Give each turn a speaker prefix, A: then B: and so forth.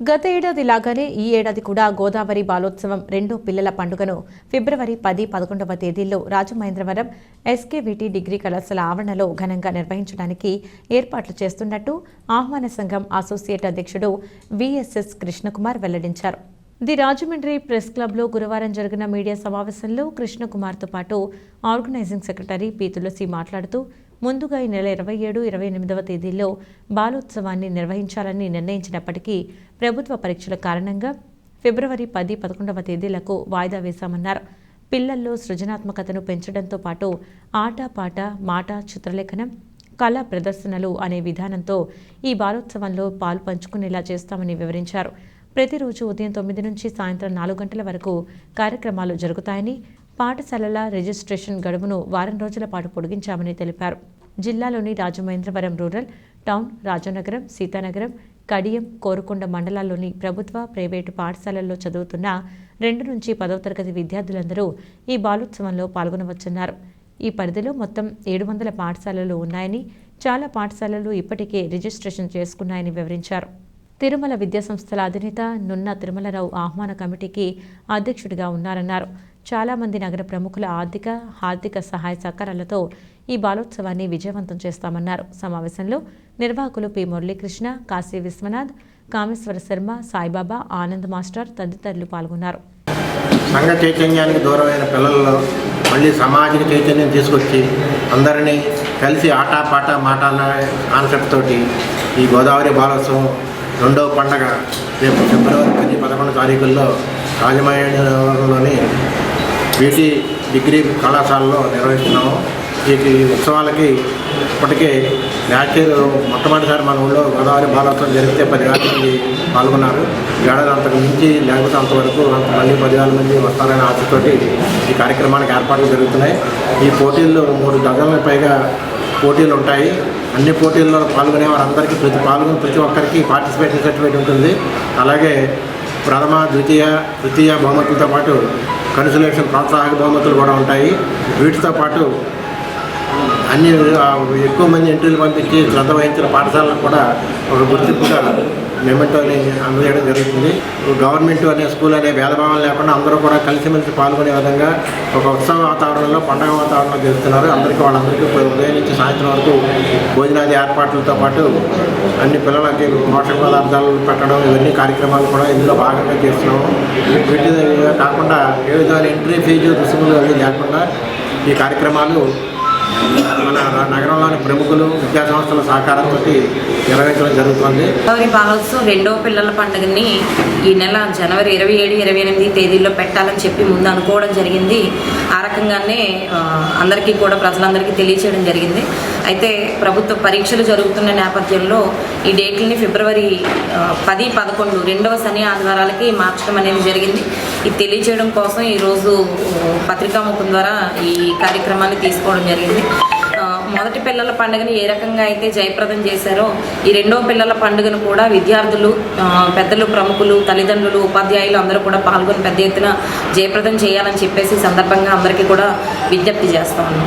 A: గత ఏడాది లాగానే ఈ ఏడాది కూడా గోదావరి బాలోత్సవం రెండో పిల్లల పండుగను ఫిబ్రవరి పది పదకొండవ తేదీల్లో రాజమహేంద్రవరం ఎస్కేవిటి డిగ్రీ కళాశాల ఆవరణలో ఘనంగా నిర్వహించడానికి ఏర్పాట్లు చేస్తున్నట్టు ఆహ్వాన సంఘం అసోసియేట్ అధ్యక్షుడు విఎస్ఎస్ కృష్ణకుమార్ వెల్లడించారు. ది రాజమండ్రి ప్రెస్ క్లబ్లో గురువారం జరిగిన మీడియా సమావేశంలో కృష్ణకుమార్తో పాటు ఆర్గనైజింగ్ సెక్రటరీ పి. తులసి మాట్లాడుతూ ముందుగా ఈ నెల ఇరవై ఏడు ఇరవై ఎనిమిదవ తేదీల్లో బాలోత్సవాన్ని నిర్వహించాలని నిర్ణయించినప్పటికీ ప్రభుత్వ పరీక్షల కారణంగా ఫిబ్రవరి పది పదకొండవ తేదీలకు వాయిదా వేశామన్నారు. పిల్లల్లో సృజనాత్మకతను పెంచడంతో పాటు ఆట పాట మాట చిత్రలేఖనం కళా ప్రదర్శనలు అనే విధానంతో ఈ బాలోత్సవంలో పాలు పంచుకునేలా చేస్తామని వివరించారు. ప్రతిరోజు ఉదయం తొమ్మిది నుంచి సాయంత్రం నాలుగు గంటల వరకు కార్యక్రమాలు జరుగుతాయని పాఠశాలల రిజిస్ట్రేషన్ గడువును వారం రోజుల పాటు పొడిగించామని తెలిపారు. జిల్లాలోని రాజమహేంద్రవరం రూరల్ టౌన్ రాజనగరం సీతానగరం కడియం కోరుకొండ మండలాల్లోని ప్రభుత్వ ప్రైవేటు పాఠశాలల్లో చదువుతున్న రెండు నుంచి పదవ తరగతి విద్యార్థులందరూ ఈ బాలోత్సవంలో పాల్గొనవచ్చన్నారు. ఈ పరిధిలో మొత్తం ఏడు వందల పాఠశాలలు ఉన్నాయని చాలా పాఠశాలలు ఇప్పటికే రిజిస్ట్రేషన్ చేసుకున్నాయని వివరించారు. తిరుమల విద్యాసంస్థల అధినేత నున్న తిరుమలరావు ఆహ్వాన కమిటీకి అధ్యక్షుడిగా ఉన్నారన్నారు. చాలామంది నగర ప్రముఖుల ఆర్థిక ఆర్థిక సహాయ సహకారాలతో ఈ బాలోత్సవాన్ని విజయవంతం చేస్తామన్నారు. సమావేశంలో నిర్వాహకులు పి. మురళీకృష్ణ కాశీ విశ్వనాథ్ కామేశ్వర శర్మ సాయిబాబా ఆనంద్ మాస్టర్ తదితరులు పాల్గొన్నారు.
B: సంఘ చైతన్యానికి దూరమైన పిల్లల్లో మళ్ళీ సామాజిక చైతన్యం తీసుకొచ్చి అందరినీ కలిసి ఆట పాట మాట కాన్సెప్ట్ తోటి ఈ గోదావరి బాలోత్సవం రెండవ పండగ రేపు ఫిబ్రవరి పది పదకొండు తారీఖుల్లో రాజమహేంద్రవరంలోని బీటీ డిగ్రీ కళాశాలలో నిర్వహిస్తున్నాము. ఈ ఉత్సవాలకి ఇప్పటికే లాస్ట్ మొట్టమొదటిసారి మన ఊళ్ళో గోదావరి బాలోత్సవం జరిగితే పదివేల మంది పాల్గొన్నారు. ఏడాది అంతకు మించి లేకపోతే అంతవరకు అంత మళ్ళీ పదివేల మంది వస్తారనే ఆశతోటి ఈ కార్యక్రమానికి ఏర్పాట్లు జరుగుతున్నాయి. ఈ పోటీల్లో మూడు డజన్ల పైగా పోటీలు ఉంటాయి. అన్ని పోటీల్లో పాల్గొనే వారందరికీ ప్రతి పాల్గొని ప్రతి ఒక్కరికి పార్టిసిపేషన్ సర్టిఫికేట్ ఉంటుంది. అలాగే ప్రథమ ద్వితీయ తృతీయ బహుమతులతో పాటు కన్సులేషన్ ప్రోత్సాహక బహుమతులు కూడా ఉంటాయి. వీటితో పాటు అన్ని ఎక్కువ మంది ఎంట్రీలు పంపించి శ్రద్ధ వహించిన పాఠశాలను కూడా ఒక గుర్తింపుగా మెమెంటోని అందజేయడం జరుగుతుంది. గవర్నమెంట్ అనే స్కూల్ అనే భేదభావం లేకుండా అందరూ కూడా కలిసిమెలిసి పాల్గొనే విధంగా ఒక ఉత్సవ వాతావరణంలో పండగ వాతావరణంలో జరుగుతున్నారు అందరికీ వాళ్ళందరికీ ఉదయం నుంచి సాయంత్రం వరకు భోజనాది ఏర్పాట్లతో పాటు అన్ని పిల్లలకి పోషక పదార్థాలు పెట్టడం ఇవన్నీ కార్యక్రమాలు కూడా ఇందులో భాగంగా చేస్తున్నాము. వీటి కాకుండా ఏ విధమైన ఎంట్రీ ఫీజు రుసుములు అవి లేకుండా ఈ కార్యక్రమాలు మన నగరంలోని ప్రముఖులు విద్యా సంస్థల సహకారంతో నిర్వహించడం జరుగుతుంది.
C: గౌరీ బాలోత్సవం రెండవ పిల్లల పండుగని ఈ నెల జనవరి ఇరవై ఏడు ఇరవై ఎనిమిది తేదీల్లో పెట్టాలని చెప్పి ముందు అనుకోవడం జరిగింది. ఆ రకంగానే అందరికీ కూడా ప్రజలందరికీ తెలియచేయడం జరిగింది. అయితే ప్రభుత్వ పరీక్షలు జరుగుతున్న నేపథ్యంలో ఈ డేట్లని ఫిబ్రవరి పది పదకొండు రెండవ శని ఆదివారాలకి మార్చడం అనేది జరిగింది. ఇది తెలియచేయడం కోసం ఈరోజు ఆ, పత్రికాముఖం ద్వారా ఈ కార్యక్రమాన్ని తీసుకోవడం జరిగింది. మొదటి పిల్లల పండుగని ఏ రకంగా అయితే జయప్రదం చేశారో ఈ రెండో పిల్లల పండుగను కూడా విద్యార్థులు పెద్దలు ప్రముఖులు తల్లిదండ్రులు ఉపాధ్యాయులు అందరూ కూడా పాల్గొని పెద్ద ఎత్తున జయప్రదం చేయాలని చెప్పేసి సందర్భంగా అందరికీ కూడా విజ్ఞప్తి చేస్తా ఉన్నాం.